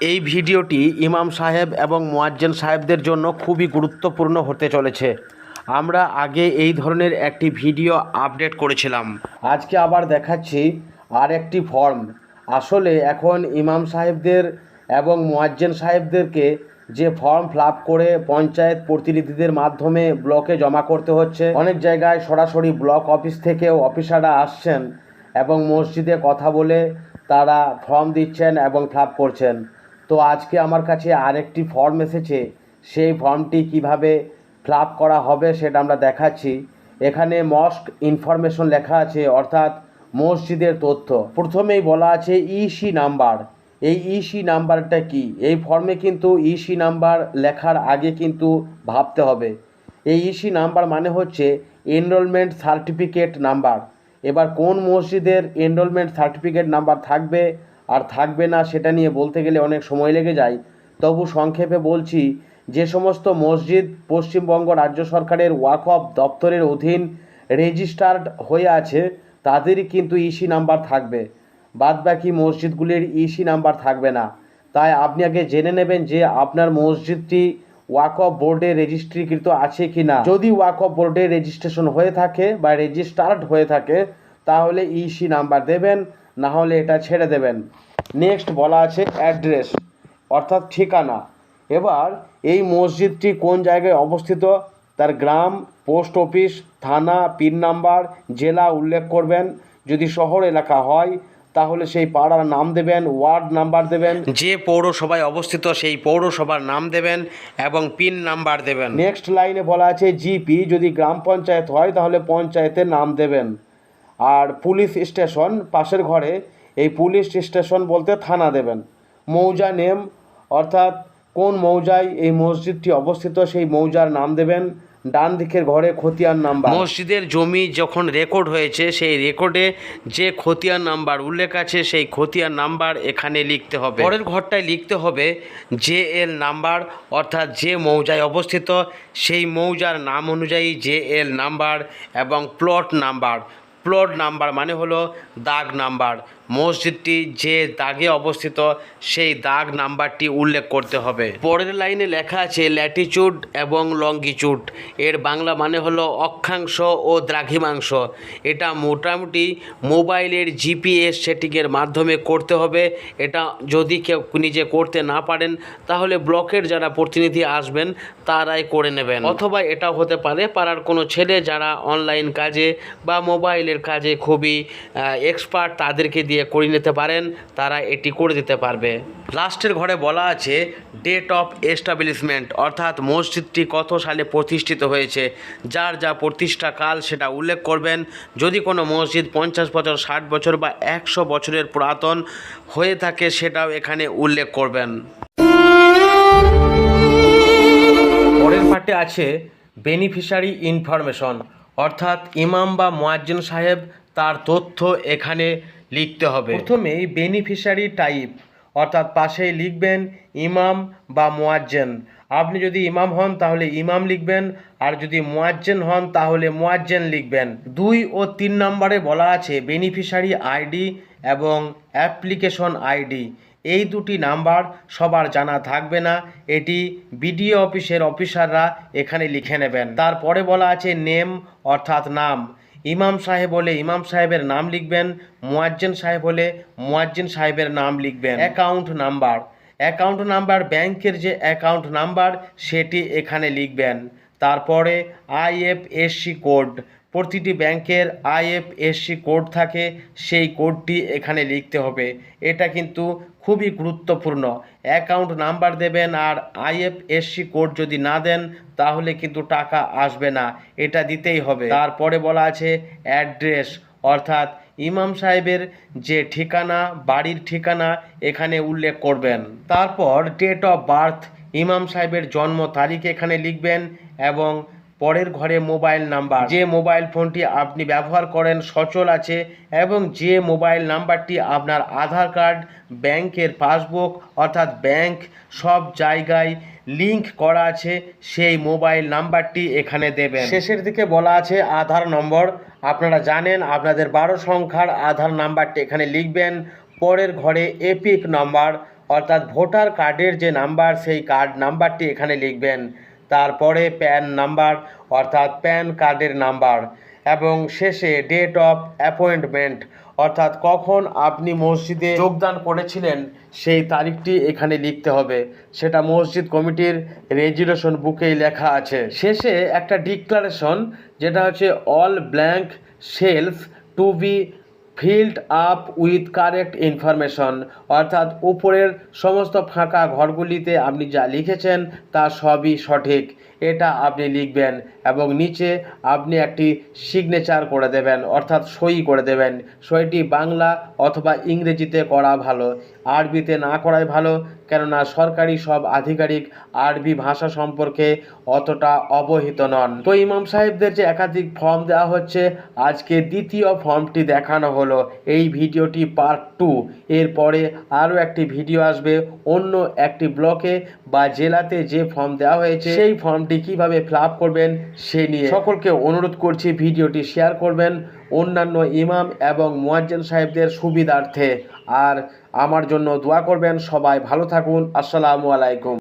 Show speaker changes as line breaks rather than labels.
এই ভিডিওটি ইমাম সাহেব এবং মোয়াজ্জেন সাহেবদের জন্য খুবই গুরুত্বপূর্ণ হতে চলেছে। আমরা আগে এই ধরনের একটি ভিডিও আপডেট করেছিলাম। আজকে আবার দেখাচ্ছি আর একটি ফর্ম। আসলে এখন ইমাম সাহেবদের এবং মোয়াজ্জেন সাহেবদেরকে যে ফর্ম ফিল করে পঞ্চায়েত প্রতিনিধিদের মাধ্যমে ব্লকে জমা করতে হচ্ছে। অনেক জায়গায় সরাসরি ব্লক অফিস থেকেও অফিসাররা আসছেন এবং মসজিদে কথা বলে তারা ফর্ম দিচ্ছেন এবং ফিল করছেন। তো আজকে আমার কাছে আরেকটি ফর্ম এসেছে। সেই ফর্মটি কীভাবে ফিল করা হবে সেটা আমরা দেখাচ্ছি। এখানে মস্ক ইনফরমেশন লেখা আছে, অর্থাৎ মসজিদের তথ্য। প্রথমেই বলা আছে ইসি নাম্বার এই ইসি নাম্বারটা কি? এই ফর্মে কিন্তু ইসি নাম্বার লেখার আগে কিন্তু ভাবতে হবে। এই ইসি নাম্বার মানে হচ্ছে এনরোলমেন্ট সার্টিফিকেট নাম্বার এবার কোন মসজিদের এনরোলমেন্ট সার্টিফিকেট নাম্বার থাকবে? আর থাকবে না সেটা নিয়ে বলতে গেলে অনেক সময় লেগে যায়। তবু সংক্ষেপে বলছি, যে সমস্ত মসজিদ পশ্চিমবঙ্গ রাজ্য সরকারের ওয়াকফ দপ্তরের অধীন রেজিস্টার্ড হয়ে আছে, তাদেরই কিন্তু ইসি নাম্বার থাকবে। বাদবাকি মসজিদগুলির ইসি নাম্বার থাকবে না। তাই আপনি আগে জেনে নেবেন যে আপনার মসজিদটি ওয়াকফ বোর্ডে রেজিস্ট্রিকৃত আছে কি না। যদি ওয়াকফ বোর্ডে রেজিস্ট্রেশন হয়ে থাকে বা রেজিস্টার্ড হয়ে থাকে, তাহলে ইসি নাম্বার দেবেন। না হলে এটা ছেড়ে দেবেন। নেক্সট বলা আছে অ্যাড্রেস অর্থাৎ ঠিকানা। এবার এই মসজিদটি কোন জায়গায় অবস্থিত? তার গ্রাম পোস্ট অফিস থানা পিন নাম্বার জেলা উল্লেখ করবেন। যদি শহর এলাকা হয় তাহলে সেই পাড়ার নাম দেবেন ওয়ার্ড নাম্বার দেবেন। যে পৌরসভায় অবস্থিত সেই পৌরসভার নাম দেবেন এবং পিন নাম্বার দেবেন। নেক্সট লাইনে বলা আছে জিপি যদি গ্রাম পঞ্চায়েত হয় তাহলে পঞ্চায়েতের নাম দেবেন। আর পুলিশ স্টেশন পাশের ঘরে। এই পুলিশ স্টেশন বলতে থানা দেবেন। মৌজা নেম, অর্থাৎ কোন মৌজায় এই মসজিদটি অবস্থিত, সেই মৌজার নাম দেবেন। ডান দিকের ঘরে খতিয়ান নাম্বার। মসজিদের জমি যখন রেকর্ড হয়েছে, সেই রেকর্ডে যে খতিয়ান নাম্বার উল্লেখ আছে, সেই খতিয়ান নাম্বার এখানে লিখতে হবে। পরের ঘরটায় লিখতে হবে জে এল নাম্বার, অর্থাৎ যে মৌজায় অবস্থিত, সেই মৌজার নাম অনুযায়ী জে এল নাম্বার এবং প্লট নাম্বার। প্লট নাম্বার মানে হলো দাগ নাম্বার মসজিদটি যে দাগে অবস্থিত, সেই দাগ নাম্বারটি উল্লেখ করতে হবে। পরের লাইনে লেখা আছে ল্যাটিচুড এবং লঙ্গিচুড এর বাংলা মানে হলো অক্ষাংশ ও দ্রাঘিমাংশ। এটা মোটামুটি মোবাইলের জিপিএস সেটিংয়ের মাধ্যমে করতে হবে। এটা যদি কেউ নিজে করতে না পারেন, তাহলে ব্লকের যারা প্রতিনিধি আসবেন, তারাই করে নেবেন। অথবা এটা হতে পারে, পাড়ার কোনো ছেলে যারা অনলাইন কাজে বা মোবাইলের কাজে খুবই এক্সপার্ট তাদেরকে দিয়ে করে নিতে পারেন তারা এটি করে দিতে পারবে। লাস্টের ঘরে বলা আছে ডেট অফ এস্টাবলিশমেন্ট অর্থাৎ মসজিদটি কত সালে প্রতিষ্ঠিত হয়েছে। যার যা প্রতিষ্ঠা কাল সেটা উল্লেখ করবেন যদি কোনো মসজিদ পঞ্চাশ বছর ষাট বছর বা একশো বছরের পুরাতন হয়ে থাকে সেটাও এখানে উল্লেখ করবেন। পরের পার্টে আছে বেনিফিশারি ইনফরমেশন অর্থাৎ ইমাম বা মোয়াজ্জিন সাহেব তার তথ্য এখানে লিখতে হবে। প্রথমেই বেনিফিশিয়ারি টাইপ অর্থাৎ পাশেই লিখবেন ইমাম বা মোয়াজ্জেন। আপনি যদি ইমাম হন, তাহলে ইমাম লিখবেন, আর যদি মোয়াজ্জেন হন, তাহলে মোয়াজ্জেন লিখবেন। দুই ও তিন নম্বরে বলা আছে বেনিফিশিয়ারি আইডি এবং অ্যাপ্লিকেশন আইডি। এই দুটি নাম্বার সবার জানা থাকবে না, এটি বিডিও অফিসের অফিসাররা এখানে লিখে নেবেন। তারপরে বলা আছে নেম অর্থাৎ নাম। ইমাম সাহেব হলে ইমাম সাহেবের নাম লিখবেন, মোয়াজ্জেন সাহেব হলে মোয়াজ্জেন সাহেবের নাম লিখবেন। Account number. অ্যাকাউন্ট নাম্বার, ব্যাংকের যে অ্যাকাউন্ট নাম্বার, সেটি এখানে লিখবেন। তারপরে আইএফএসসি কোড। প্রতিটি ব্যাংকের আইএফএসসি কোড থাকে, সেই কোডটি এখানে লিখতে হবে। এটা কিন্তু খুবই গুরুত্বপূর্ণ। অ্যাকাউন্ট নাম্বার দেবেন আর আইএফএসসি কোড যদি না দেন, তাহলে কিন্তু টাকা আসবে না। এটা দিতেই হবে। তারপরে বলা আছে অ্যাড্রেস, অর্থাৎ ইমাম সাহেবের যে ঠিকানা, বাড়ির ঠিকানা, এখানে উল্লেখ করবেন। তারপর ডেট অফ বার্থ, ইমাম সাহেবের জন্ম তারিখ এখানে লিখবেন। এবং পরের ঘরে মোবাইল নাম্বার। যে মোবাইল ফোনটি আপনি ব্যবহার করেন সচল আছে এবং যে মোবাইল নাম্বারটি আপনার আধার কার্ড, ব্যাংকের পাসবুক অর্থাৎ ব্যাংক সব জায়গায় লিংক করা আছে, সেই মোবাইল নাম্বারটি এখানে দেবেন। শেষের দিকে বলা আছে আধার নম্বর। আপনারা জানেন আপনাদের বারো সংখ্যার আধার নাম্বারটি এখানে লিখবেন। পরের ঘরে এপিক নাম্বার অর্থাৎ ভোটার কার্ডের যে নাম্বার, সেই কার্ড নাম্বারটি এখানে লিখবেন। তারপরে প্যান নাম্বার, অর্থাৎ প্যান কার্ডের নাম্বার, এবং শেষে ডেট অফ অ্যাপয়েন্টমেন্ট, অর্থাৎ কখন আপনি মসজিদে যোগদান করেছিলেন সেই তারিখটি এখানে লিখতে হবে। সেটা মসজিদ কমিটির রেজুলেশন বুকেই লেখা আছে। শেষে একটা ডিক্লারেশন, যেটা হচ্ছে all blank self to be filled up with correct information অর্থাৎ উপরের সমস্ত ফাঁকা ঘরগুলিতে আপনি যা লিখেছেন তা সবই সঠিক। এটা আপনি লিখবেন এবং নিচে আপনি একটি সিগনেচার করে দেবেন, অর্থাৎ সই করে দেবেন। সইটি বাংলা অথবা ইংরেজিতে করা ভালো, আরবিতে না করাই ভালো, কেননা সরকারি সব আধিকারিক আরবি ভাষা সম্পর্কে অতটা অবহিত নন। তো ইমাম সাহেবদের যে একাধিক ফর্ম দেওয়া হচ্ছে, আজকে দ্বিতীয় ফর্মটি দেখানো হলো। এই ভিডিওটি পার্ট টু এরপরে আরও একটি ভিডিও আসবে অন্য একটি ব্লকে বা জেলাতে যে ফর্ম দেওয়া হয়েছে, সেই ফর্মটি কীভাবে ফিল করবেন সে নিয়ে সকলকে অনুরোধ করছি ভিডিওটি শেয়ার করবেন অন্যান্য ইমাম এবং মুয়াজ্জেন সাহেবদের সুবিধার্থে। আর আমার জন্য দোয়া করবেন, সবাই ভালো থাকুন, আসসালামু আলাইকুম।